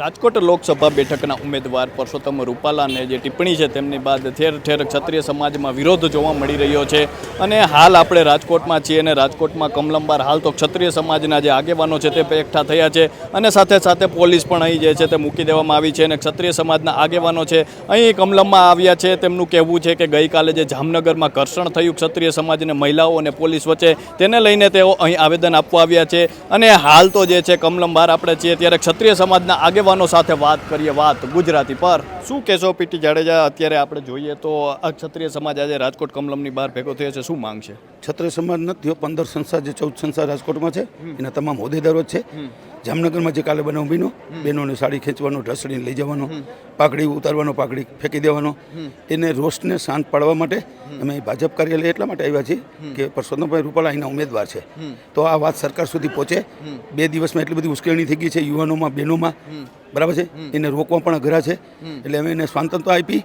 રાજકોટ લોકસભા બેઠકના ઉમેદવાર પરસોત્તમ રૂપાલાને જે ટિપ્પણી છે તેમની બાદ ઠેર ઠેર ક્ષત્રિય સમાજમાં વિરોધ જોવા મળી રહ્યો છે. અને હાલ આપણે રાજકોટમાં છીએ અને રાજકોટમાં કમલંબાર હાલ તો ક્ષત્રિય સમાજના જે આગેવાનો છે તે એકઠા થયા છે. અને સાથે સાથે પોલીસ પણ અહીં જે છે તે મૂકી દેવામાં આવી છે અને ક્ષત્રિય સમાજના આગેવાનો છે અહીં કમલમમાં આવ્યા છે. તેમનું કહેવું છે કે ગઈકાલે જે જામનગરમાં ઘર્ષણ થયું ક્ષત્રિય સમાજને મહિલાઓ અને પોલીસ વચ્ચે તેને લઈને તેઓ અહીં આવેદન આપવા આવ્યા છે. અને હાલ તો જે છે કમલંબાર આપણે છીએ ત્યારે ક્ષત્રિય સમાજના આગેવાનો સાથે વાત કરીએ વાત ગુજરાતી પર. શું કહેશો પીટી જાડેજા? અત્યારે આપણે જોઈએ તો આ ક્ષત્રિય સમાજ આજે રાજકોટ કમલમની બહાર ભેગો થયો છે. શું માંગ છે? ક્ષત્રિય સમાજ નથી પંદર સંસ્થા જે ચૌદ સંસ્થા રાજકોટમાં છે એના તમામ હોદ્દેદારો છે. જામનગરમાં જે કાલે બનાવ બીનો બહેનોને સાડી ખેંચવાનો ઢસડીને લઈ જવાનો પાકડી ઉતારવાનો પાકડી ફેંકી દેવાનો એને રોષને શાંત પાડવા માટે અમે ભાજપ કાર્યાલય એટલા માટે આવ્યા છીએ કે પરસોત્તમભાઈ રૂપાલા અહીંના ઉમેદવાર છે. તો આ વાત સરકાર સુધી પહોંચે. બે દિવસમાં એટલી બધી ઉશ્કેરણી થઈ ગઈ છે યુવાનોમાં બહેનોમાં. બરાબર છે? એને રોકવા પણ અઘરા છે. એટલે અમે એને સ્વાતંત્રતા આપી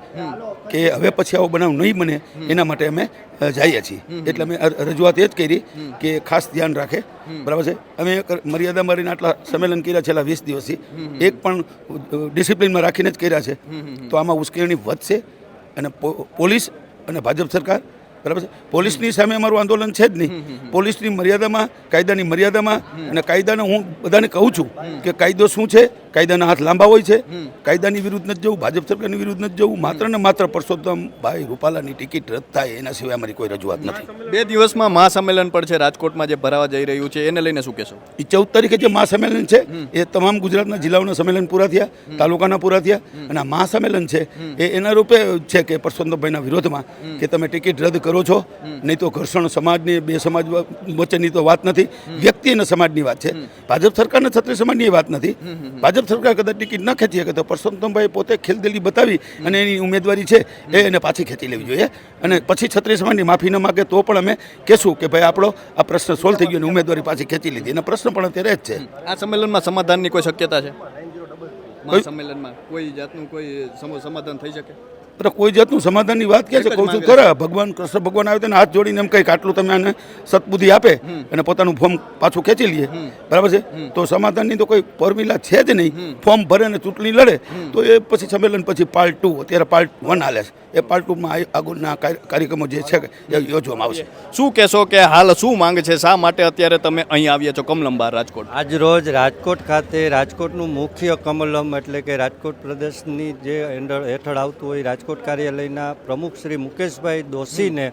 કે હવે પછી આવો બનાવ નહીં બને એના માટે અમે જઈએ છીએ. એટલે અમે રજૂઆત એ જ કરી કે ખાસ ધ્યાન રાખે. બરાબર છે? અમે મર્યાદા મારીને આટલા સંમેલન કર્યા છેલ્લા વીસ દિવસથી. એક પણ ડિસિપ્લિનમાં રાખીને જ કર્યા છે. તો આમાં ઉશ્કેરણી વધશે અને પો- પોલીસ અને ભાજપ સરકાર બરાબર છે? પોલીસની સામે અમારું આંદોલન છે જ નહીં. પોલીસની મર્યાદામાં કાયદાની મર્યાદામાં અને કાયદાને હું બધાને કહું છું કે કાયદો શું છે? કાયદાના હાથ લાંબા હોય છે. કાયદાની વિરુદ્ધ નથી જવું ભાજપ સરકારની વિરુદ્ધ નથી જવું. માત્ર ને માત્ર પરસોત્તમ ભાઈ રૂપાલાની ટિકિટ રદ થાય એના સિવાય અમારી કોઈ રજૂઆત નથી. બે દિવસમાં મહાસંમેલન પણ છે રાજકોટમાં જે ભરાવા જઈ રહ્યું છે એને લઈને શું કહેશો? એ ચૌદ તારીખે જે મહાસંમેલન છે એ તમામ ગુજરાતના જિલ્લાઓના સંમેલન પૂરા થયા તાલુકાના પૂરા થયા. અને આ મહાસંમેલન છે એ એના રૂપે છે કે પરસોત્તમભાઈના વિરોધમાં કે તમે ટિકિટ રદ કરો છો? નહીં તો ઘર્ષણ સમાજની બે સમાજ વચ્ચેની તો વાત નથી. વ્યક્તિ અને સમાજની વાત છે. ભાજપ સરકારને છત્રી સમાજની વાત નથી. ભાજપ સરકાર કદાચ ટિકિટ ન ખેંચી શકે તો પરસોત્તમભાઈ પોતે ખેલદિલી બતાવી અને એની ઉમેદવારી છે એ એને પાછી ખેંચી લેવી જોઈએ. અને પછી છત્રી સમાજની માફી ન માગે તો પણ અમે કહેશું કે ભાઈ આપણો આ પ્રશ્ન સોલ્વ થઈ ગયો અને ઉમેદવારી પાછી ખેંચી લીધી. અને પ્રશ્ન પણ અત્યારે જ છે. આ સંમેલનમાં સમાધાનની કોઈ શક્યતા છે? સંમેલનમાં કોઈ જાતનું કોઈ સમાધાન થઈ શકે? અરે કોઈ જાતનું સમાધાનની વાત કહે છે? કહું છું ખરા ભગવાન કૃષ્ણ ભગવાન આવે તેને હાથ જોડીને એમ કંઈક આટલું તમે આને સતબુદ્ધિ આપે અને પોતાનું ફોર્મ પાછું ખેંચી લઈએ બરાબર છે? તો સમાધાનની તો કોઈ ફોર્મ્યુલા છે જ નહીં. ફોર્મ ભરે અને ચૂંટણી લડે તો એ પછી સંમેલન પછી પાર્ટ ટુ અત્યારે પાર્ટ વન હાલે છે. એ પાર્ટ ટુમાં આગળના કાર્ય- કાર્યક્રમો જે છે એ યોજવામાં આવશે. શું કહેશો કે હાલ શું માંગ છે? શા માટે અત્યારે તમે અહીં આવ્યા છો કમલંબાર રાજકોટ? આજ રોજ રાજકોટ ખાતે રાજકોટનું મુખ્ય કમલમ એટલે કે રાજકોટ પ્રદેશની જે હેઠળ આવતું હોય રાજકોટ કાર્યાલયના પ્રમુખ શ્રી મુકેશભાઈ દોશીને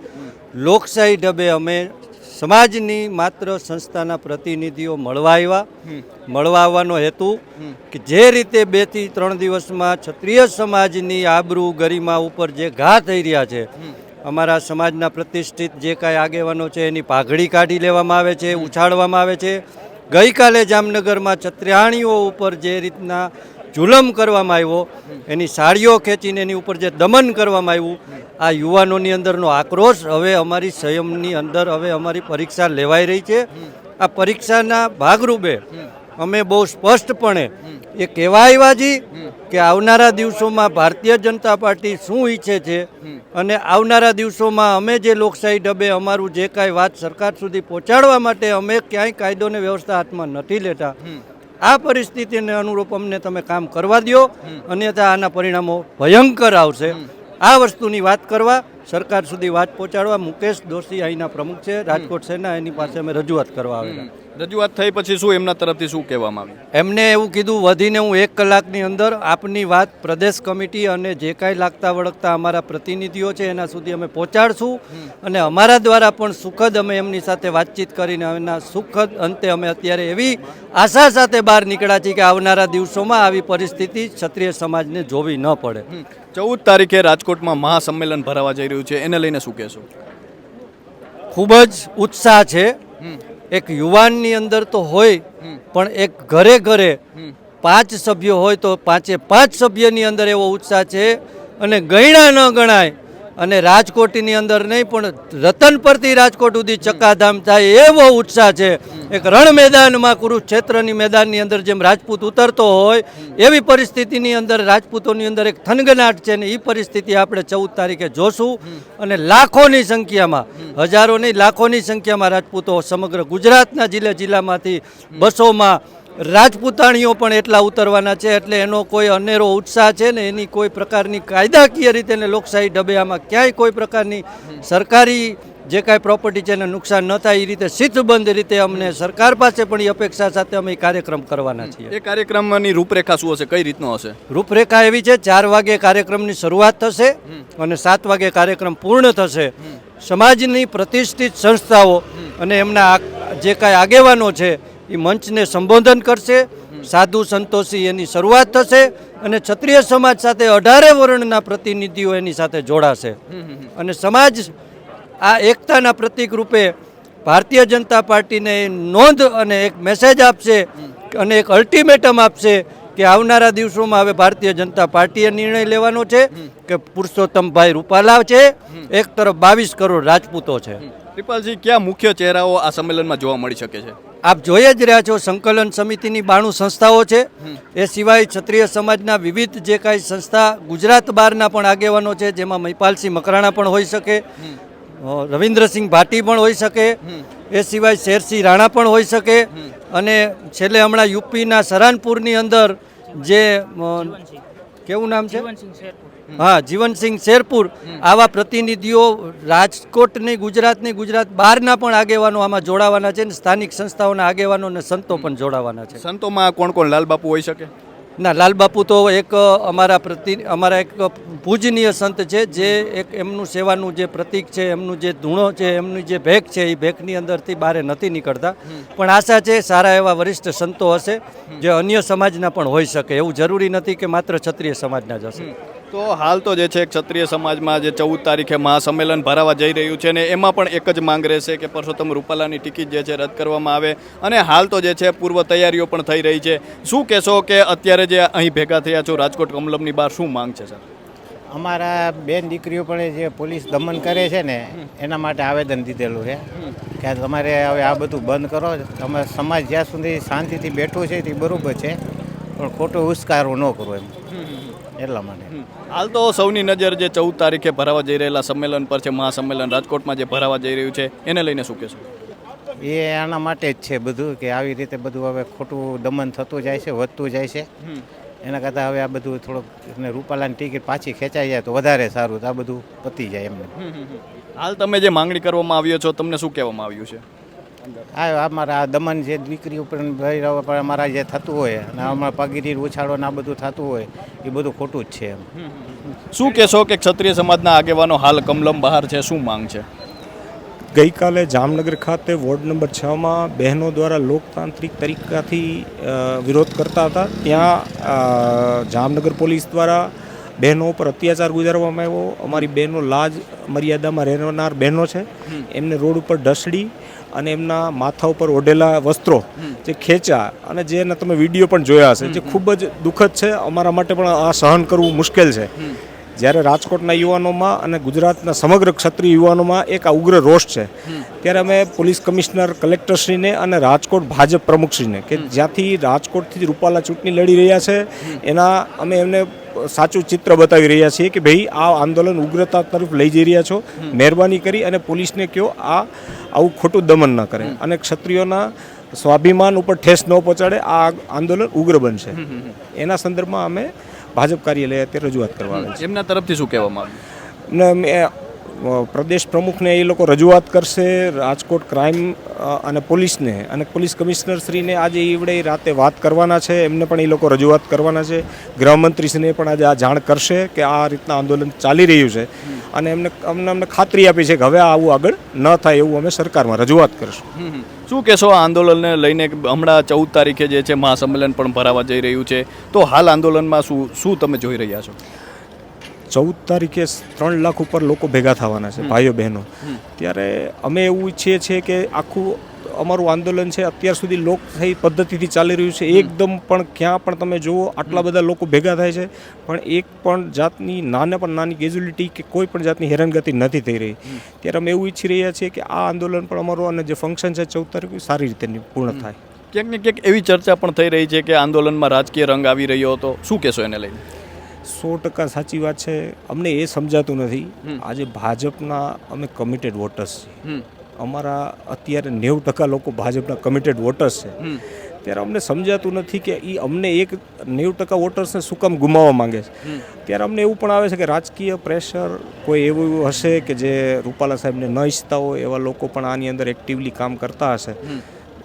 લોકશાહી ઢબે અમે સમાજની માત્ર સંસ્થાના પ્રતિનિધિઓ મળવા આવ્યા. મળવા આવવાનો હેતુ કે જે રીતે બેથી ત્રણ દિવસમાં ક્ષત્રિય સમાજની આબરૂ ગરિમા ઉપર જે ઘા થઈ રહ્યા છે, અમારા સમાજના પ્રતિષ્ઠિત જે કાંઈ આગેવાનો છે એની પાઘડી કાઢી લેવામાં આવે છે, ઉછાળવામાં આવે છે. ગઈકાલે જામનગરમાં છત્રાણીઓ ઉપર જે રીતના જુલમ કરવામાં આવ્યો, એની સાડીઓ ખેંચીને એની ઉપર જે દમન કરવામાં આવ્યું, આ યુવાનોની અંદરનો આક્રોશ હવે અમારી સંયમની અંદર હવે અમારી પરીક્ષા લેવાઈ રહી છે. આ પરીક્ષાના ભાગરૂપે અમે બહુ સ્પષ્ટપણે એ કહેવા આવ્યા જી કે આવનારા દિવસોમાં ભારતીય જનતા પાર્ટી શું ઈચ્છે છે અને આવનારા દિવસોમાં અમે જે લોકશાહી ઢબે અમારું જે કાંઈ વાત સરકાર સુધી પહોંચાડવા માટે અમે ક્યાંય કાયદો ને વ્યવસ્થા હાથમાં નથી લેતા. આ પરિસ્થિતિને અનુરૂપ અમને તમે કામ કરવા દો અન્યથા આના પરિણામો ભયંકર આવશે. આ વસ્તુની વાત કરવા, સરકાર સુધી વાત પહોંચાડવા મુકેશ દોશી અહીંના પ્રમુખ છે, રાજકોટ સેના એની પાસે અમે રજૂઆત કરવા આવેલા. રજૂઆત થઈ પછી શું એમના તરફથી શું કહેવામાં આવ્યું? એમને એવું કીધું વધીને હું એક કલાકની અંદર આપની વાત પ્રદેશ કમિટી અને જે કાંઈ લાગતા વળગતા અમારા પ્રતિનિધિઓ છે એના સુધી અમે પહોંચાડશું અને અમારા દ્વારા પણ સુખદ અમે એમની સાથે વાતચીત કરીને એના સુખદ અંતે અમે અત્યારે એવી આશા સાથે બહાર નીકળ્યા છીએ કે આવનારા દિવસોમાં આવી પરિસ્થિતિ ક્ષત્રિય સમાજને જોવી ન પડે. ચૌદ તારીખે રાજકોટમાં મહાસંમેલન ભરાવા જઈ રહ્યું છે. એને લઈને શું કહેશો? ખૂબ જ ઉત્સાહ છે. એક યુવાનની અંદર તો હોય પણ એક ઘરે ઘરે પાંચ સભ્યો હોય તો પાંચે પાંચ સભ્યની અંદર એવો ઉત્સાહ છે અને ગયણા ન ગણાય અને રાજકોટની અંદર નહીં, પણ રતન પરથી રાજકોટ સુધી ચક્કાધામ થાય એવો ઉત્સાહ છે. એક રણ મેદાનમાં કુરુક્ષેત્રની મેદાનની અંદર જેમ રાજપૂત ઉતરતો હોય, એવી પરિસ્થિતિની અંદર રાજપૂતોની અંદર એક થનગનાટ છે ને એ પરિસ્થિતિ આપણે ચૌદ તારીખે જોશું. અને લાખોની સંખ્યામાં હજારો નહીં લાખોની સંખ્યામાં રાજપૂતો સમગ્ર ગુજરાતના જિલ્લા જિલ્લામાંથી બસોમાં રાજપૂતાણીઓ પણ એટલા ઉતરવાના છે એટલે એનો કોઈ અનેરો ઉત્સાહ છે ને એની કોઈ પ્રકારની કાયદાકીય રીતે ને લોકશાહી ઢબે આમાં ક્યાંય કોઈ પ્રકારની સરકારી જે કાંઈ પ્રોપર્ટી છે એને નુકસાન ન થાય એ રીતે સિદ્ધબંધ રીતે અમને સરકાર પાસે પણ એ અપેક્ષા સાથે અમે એ કાર્યક્રમ કરવાના છીએ. એ કાર્યક્રમની રૂપરેખા શું હશે? કઈ રીતનો હશે? રૂપરેખા એવી છે ચાર વાગે કાર્યક્રમની શરૂઆત થશે અને સાત વાગે કાર્યક્રમ પૂર્ણ થશે. સમાજની પ્રતિષ્ઠિત સંસ્થાઓ અને એમના જે કાંઈ આગેવાનો છે એ મંચને સંબોધન કરશે. સાધુ સંતોષી એની શરૂઆત થશે અને ક્ષત્રિય સમાજ સાથે અઢારે વર્ણના પ્રતિનિધિઓ એની સાથે જોડાશે. અને સમાજ આ એકતાના પ્રતિક રૂપે ભારતીય જનતા પાર્ટીને નોંધ અને એક મેસેજ આપશે અને એક અલ્ટિમેટમ આપશે કે આવનારા દિવસોમાં હવે ભારતીય જનતા પાર્ટીએ નિર્ણય લેવાનો છે કે પુરુષોત્તમભાઈ રૂપાલા છે. એક તરફ બાવીસ કરોડ રાજપૂતો છે. ત્રિપાલજી, કયા મુખ્ય ચહેરાઓ આ સંમેલનમાં જોવા મળી શકે છે? આપ જોઈ જ રહ્યા છો સંકલન સમિતિની બાણું સંસ્થાઓ છે. એ સિવાય ક્ષત્રિય સમાજના વિવિધ જે કાંઈ સંસ્થા ગુજરાત બહારના પણ આગેવાનો છે જેમાં મહિપાલસિંહ મકરાણા પણ હોઈ શકે રવિન્દ્રસિંહ ભાટી પણ હોઈ શકે એ સિવાય શેરસિંહ રાણા પણ હોઈ શકે અને છેલ્લે હમણાં યુપીના સરાનપુરની અંદર જે કેવું નામ છે? હા જીવનસિંહ શેરપુર આવા પ્રતિનિધિઓ રાજકોટની ગુજરાતની ગુજરાત બહારના પણ આગેવાનો આમાં જોડાવાના છે ને સ્થાનિક સંસ્થાઓના આગેવાનો અને સંતો પણ જોડાવાના છે. સંતોમાં કોણ કોણ લાલબાપુ હોઈ શકે? ના લાલબાપુ તો એક અમારા પ્રતિ અમારા એક પૂજનીય સંત છે જે એક એમનું સેવાનું જે પ્રતીક છે એમનું જે ધૂણો છે એમની જે ભેખ છે એ ભેખની અંદરથી બહાર નથી નીકળતા. પણ આશા છે સારા એવા વરિષ્ઠ સંતો હશે જે અન્ય સમાજના પણ હોઈ શકે. એવું જરૂરી નથી કે માત્ર ક્ષત્રિય સમાજના જ હશે. તો હાલ તો જે છે ક્ષત્રિય સમાજમાં જે ચૌદ તારીખે મહાસંમેલન ભરાવા જઈ રહ્યું છે ને એમાં પણ એક જ માંગ રહેશે કે પરસોત્તમ રૂપાલાની ટિકિટ જે છે રદ કરવામાં આવે. અને હાલ તો જે છે પૂર્વ તૈયારીઓ પણ થઈ રહી છે. શું કહેશો કે અત્યારે જે અહીં ભેગા થયા છો રાજકોટ કમલમની બહાર શું માંગ છે સર? અમારા બેન દીકરીઓ પણ જે પોલીસ દમન કરે છે ને એના માટે આવેદન દીધેલું છે. કે તમારે હવે આ બધું બંધ કરો. તમે સમાજ જ્યાં સુધી શાંતિથી બેઠું છે તે બરાબર છે. પણ ખોટું ઉશ્કારો ન કરો એમ. એટલા માટે. હાલ તો સૌની નજર જે ચૌદ તારીખે ભરાવા જઈ રહેલા સંમેલન પર છે મહાસંમેલન રાજકોટમાં જે ભરાવા જઈ રહ્યું છે એને લઈને શું કહેશો? એ આના માટે જ છે બધું કે આવી રીતે બધું હવે ખોટું દમન થતું જાય છે વધતું જાય છે. એના કરતાં હવે આ બધું થોડુંક એને રૂપાલાની ટિકિટ પાછી ખેંચાઈ જાય તો વધારે સારું તો આ બધું પતી જાય એમને. હાલ તમે જે માંગણી કરવામાં આવ્યો છો તમને શું કહેવામાં આવ્યું છે? આ અમારા આ દમન જે દીકરી ઉપર અમારા જે થતું હોય અને અમારા પગીરી ઉછાળો ને આ બધું થતું હોય એ બધું ખોટું જ છે એમ. શું કહેશો કે ક્ષત્રિય સમાજના આગેવાનો હાલ કમલમ બહાર છે? શું માંગ છે? ગઈકાલે જામનગર ખાતે વોર્ડ નંબર છમાં બહેનો દ્વારા લોકતાંત્રિક તરીકાથી વિરોધ કરતા હતા. ત્યાં જામનગર પોલીસ દ્વારા બહેનો ઉપર અત્યાચાર ગુજારવામાં આવ્યો. અમારી બહેનો લાજ મર્યાદામાં રહેનાર બહેનો છે. એમને રોડ ઉપર ઢસડી અને એમના માથા ઉપર ઓઢેલા વસ્ત્રો જે ખેંચ્યા અને જેના તમે વીડિયો પણ જોયા હશે જે ખૂબ જ દુઃખદ છે. અમારા માટે પણ આ સહન કરવું મુશ્કેલ છે. જ્યારે રાજકોટના યુવાનોમાં અને ગુજરાતના સમગ્ર ક્ષત્રિય યુવાનોમાં એક આ ઉગ્ર રોષ છે ત્યારે અમે પોલીસ કમિશનર કલેક્ટરશ્રીને અને રાજકોટ ભાજપ પ્રમુખશ્રીને કે જ્યાંથી રાજકોટથી રૂપાલા ચૂંટણી લડી રહ્યા છે એના અમે એમને સાચું ચિત્ર બતાવી રહ્યા છીએ કે ભાઈ આ આંદોલન ઉગ્રતા તરફ લઈ જઈ રહ્યા છો મહેરબાની કરી અને પોલીસને કહો આ આવું ખોટું દમન ન કરે. અને ક્ષત્રિયોના સ્વાભિમાન ઉપર ઠેસ ન પહોંચાડે આ આંદોલન ઉગ્ર બનશે. એના સંદર્ભમાં અમે ભાજપ કાર્યાલય અત્યારે રજૂઆત કરવા આવે છે. એમના તરફથી શું કહેવામાં આવ્યું? પ્રદેશ પ્રમુખને એ લોકો રજૂઆત કરશે રાજકોટ ક્રાઇમ અને પોલીસને. અને પોલીસ કમિશનર શ્રીને આજે ઈવડે રાતે વાત કરવાના છે એમને પણ એ લોકો રજૂઆત કરવાના છે. ગૃહમંત્રીશ્રીને પણ આજે આ જાણ કરશે કે આ રીતના આંદોલન ચાલી રહ્યું છે. અને એમને અમને અમને ખાતરી આપી છે કે હવે આવું આગળ ન થાય એવું અમે સરકારમાં રજૂઆત કરશું. શું કહેશો આ આંદોલનને લઈને હમણાં ચૌદ તારીખે જે છે મહાસંમેલન પણ ભરાવા જઈ રહ્યું છે? તો હાલ આંદોલનમાં શું શું તમે જોઈ રહ્યા છો? ચૌદ તારીખે ત્રણ લાખ ઉપર લોકો ભેગા થવાના છે ભાઈઓ બહેનો. ત્યારે અમે એવું ઈચ્છીએ છીએ કે આખું અમારું આંદોલન છે અત્યાર સુધી લોકશાહી પદ્ધતિથી ચાલી રહ્યું છે. એકદમ પણ ક્યાં પણ તમે જુઓ આટલા બધા લોકો ભેગા થાય છે પણ એક પણ જાતની નાને પણ નાની કેઝ્યુલિટી કે કોઈ પણ જાતની હેરાનગતિ નથી થઈ રહી. ત્યારે અમે એવું ઈચ્છી રહ્યા છીએ કે આ આંદોલન પણ અમારું અને જે ફંક્શન છે ચૌદ તારીખ સારી રીતે પૂર્ણ થાય. ક્યાંક ને ક્યાંક એવી ચર્ચા પણ થઈ રહી છે કે આંદોલનમાં રાજકીય રંગ આવી રહ્યો હતો. શું કહેશો એને લઈને? સો ટકા સાચી વાત છે. અમને એ સમજાતું નથી. આજે ભાજપના અમે કમિટેડ વોટર્સ છીએ. અમારા અત્યારે નેવું ટકા લોકો ભાજપના કમિટેડ વોટર્સ છે. ત્યારે અમને સમજાતું નથી કે એ અમને એક નેવું ટકા વોટર્સને શું કામ ગુમાવવા માંગે છે. ત્યારે અમને એવું પણ આવે છે કે રાજકીય પ્રેશર કોઈ એવું હશે કે જે રૂપાલા સાહેબને ન ઈચ્છતા હોય એવા લોકો પણ આની અંદર એક્ટિવલી કામ કરતા હશે.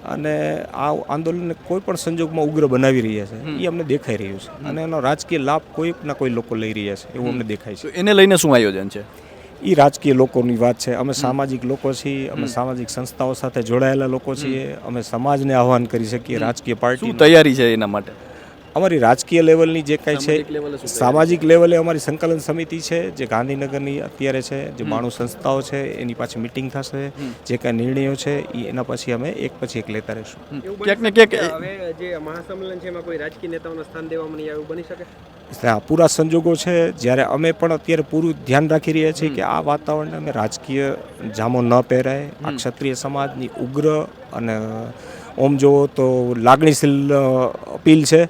અને આ આંદોલનને કોઈ પણ સંજોગમાં ઉગ્ર બનાવી રહ્યા છે. એ અમને દેખાઈ રહ્યું છે. અને એનો રાજકીય લાભ કોઈકના કોઈ લોકો લઈ રહ્યા છે. એવું અમને દેખાય છે. એને લઈને શું આયોજન છે? એ રાજકીય લોકોની વાત છે. અમે સામાજિક લોકો છીએ અમે સામાજિક સંસ્થાઓ સાથે જોડાયેલા લોકો છીએ અમે સમાજને આહ્વાન કરી શકીએ રાજકીય પાર્ટી તૈયારી છે એના માટે? અમારી રાજકીય લેવલની જે કાંઈ છે સામાજિક લેવલે અમારી સંકલન સમિતિ છે જે ગાંધીનગરની અત્યારે છે જે માણુ સંસ્થાઓ છે એની પાછી મિટિંગ થશે જે કાંઈ નિર્ણયો છે એ એના પછી અમે એક પછી એક લેતા રહીશું. ક્યાંક ને ક્યાંક હવે જે મહાસંમેલન છે એમાં કોઈ રાજકીય નેતાઓને સ્થાન દેવામાં નહીં આવ્યું બની શકે? પૂરા સંજોગો છે. જ્યારે અમે પણ અત્યારે પૂરું ધ્યાન રાખી રહ્યા છીએ કે આ વાતાવરણને અમે રાજકીય જામો ન પહેરાય. આ ક્ષત્રિય સમાજની ઉગ્ર અને ઓમ જુઓ તો લાગણીશીલ અપીલ છે.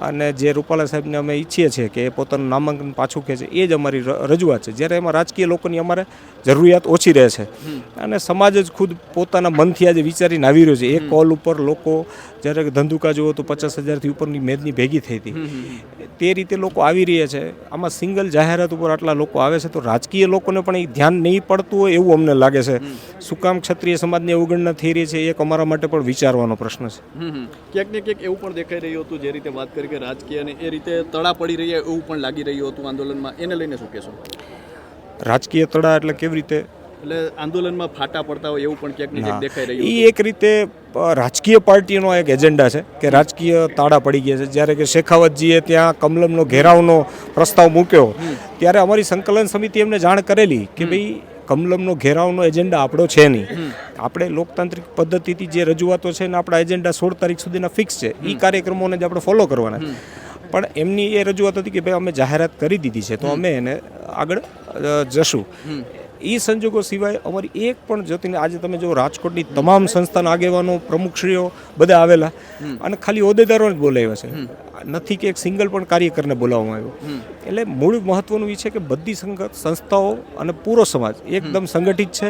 અને જે રૂપાલા સાહેબને અમે ઈચ્છીએ છીએ કે એ પોતાનું નામાંકન પાછું ખેંચે, એ જ અમારી રજૂઆત છે. જ્યારે એમાં રાજકીય લોકોની અમારે જરૂરિયાત ઓછી રહે છે. અને સમાજ જ ખુદ પોતાના મનથી આજે વિચારીને આવી રહ્યો છે. એક કોલ ઉપર લોકો, જ્યારે ધંધુકા જુઓ તો પચાસ હજારથી ઉપરની મેદની ભેગી થઈ હતી. તે રીતે લોકો આવી રહ્યા છે. આમાં સિંગલ જાહેરાત ઉપર આટલા લોકો આવે છે તો રાજકીય લોકોને પણ એ ધ્યાન નહીં પડતું હોય એવું અમને લાગે છે. શું કામ ક્ષત્રિય સમાજની અવગણના થઈ રહી છે એક અમારા માટે પણ વિચારવાનો પ્રશ્ન છે. ક્યાંક ને ક્યાંક એવું પણ દેખાઈ રહ્યું હતું જે રીતે વાત કરી કે રાજકીય અને એ રીતે તળા પડી રહ્યા એવું પણ લાગી રહ્યું હતું આંદોલનમાં. એને લઈને શું કહેશો? રાજકીય તળા એટલે કેવી રીતે? એટલે આંદોલનમાં ફાટા પડતા હોય એવું પણ ક્યાંક ને ક્યાંક દેખાઈ રહ્યું એ એક રીતે રાજકીય પાર્ટીનો એક એજન્ડા છે કે રાજકીય તાળા પડી ગયા છે. જ્યારે કે શેખાવતજીએ ત્યાં કમલમનો ઘેરાવનો પ્રસ્તાવ મૂક્યો. ત્યારે અમારી સંકલન સમિતિ એમને જાણ કરેલી કે ભાઈ કમલમનો ઘેરાવનો એજન્ડા આપણો છે નહીં. આપણે લોકતાંત્રિક પદ્ધતિથી જે રજૂઆતો છે ને આપણા એજન્ડા સોળ તારીખ સુધીના ફિક્સ છે એ કાર્યક્રમોને જ આપણે ફોલો કરવાના. પણ એમની એ રજૂઆત હતી કે ભાઈ અમે જાહેરાત કરી દીધી છે તો અમે એને આગળ જશું. એ સંજોગો સિવાય અમારી એક પણ જ્યોતિને આજે તમે જો રાજકોટની તમામ સંસ્થાના આગેવાનો પ્રમુખશ્રીઓ બધા આવેલા અને ખાલી હોદ્દેદારો જ બોલાવ્યા છે. નથી કે એક સિંગલ પણ કાર્યકરને બોલાવવામાં આવ્યો. એટલે મૂળ મહત્વનું એ છે કે બધી સંસ્થાઓ અને પૂરો સમાજ એકદમ સંગઠિત છે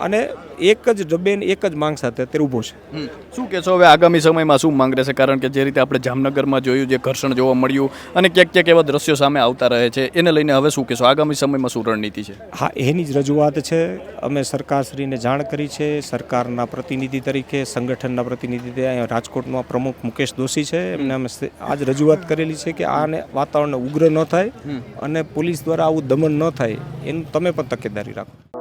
અને એક જ ડબ્બે એક જ માંગ સાથે અત્યારે ઊભો છે. શું કહેશો હવે આગામી સમયમાં શું માંગ રહેશે? કારણ કે જે રીતે આપણે જામનગરમાં જોયું જે ઘર્ષણ જોવા મળ્યું અને ક્યાંક ક્યાંક એવા દ્રશ્યો સામે આવતા રહે છે એને લઈને હવે શું કહેશો? આગામી સમયમાં શું રણનીતિ છે? હા એની જ રજૂઆત છે. અમે સરકારશ્રીને જાણ કરી છે. સરકારના પ્રતિનિધિ તરીકે સંગઠનના પ્રતિનિધિ અહીંયા રાજકોટમાં પ્રમુખ મુકેશ દોશી છે. એમને અમે આજ રજૂઆત કરેલી છે કે આને વાતાવરણને ઉગ્ર ન થાય અને પોલીસ દ્વારા આવું દમન ન થાય. એનું તમે પણ તકેદારી રાખો.